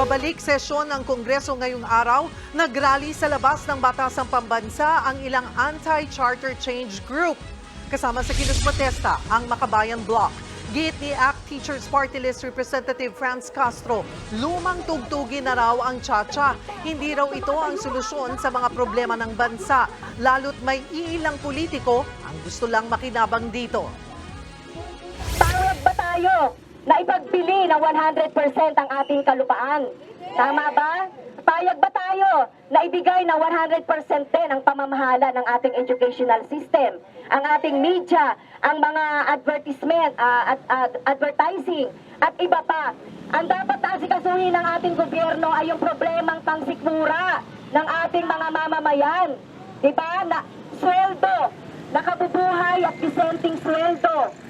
pagbabalik sesyon ng Kongreso ngayong araw, nagrally sa labas ng Batasang Pambansa ang ilang anti-charter change group. Kasama sa kilos protesta ang Makabayan Bloc. Git ni ACT Teachers Party List Representative Franz Castro, lumang tugtugin na raw ang Chacha. Hindi raw ito ang solusyon sa mga problema ng bansa, lalo't may iilang politiko ang gusto lang makinabang dito. Payag ba tayo na ipagbili ng 100% ang ating kalupaan? Tama ba? Payag ba tayo na ibigay ng 100% din ang pamamahala ng ating educational system, ang ating media, ang mga advertisement, ah, at, at advertising, at iba pa? Ang dapat asikasuhin ng ating gobyerno ay yung problemang pangsikmura ng ating mga mamamayan. Di ba? Na, sweldo, nakabubuhay at disenteng sweldo.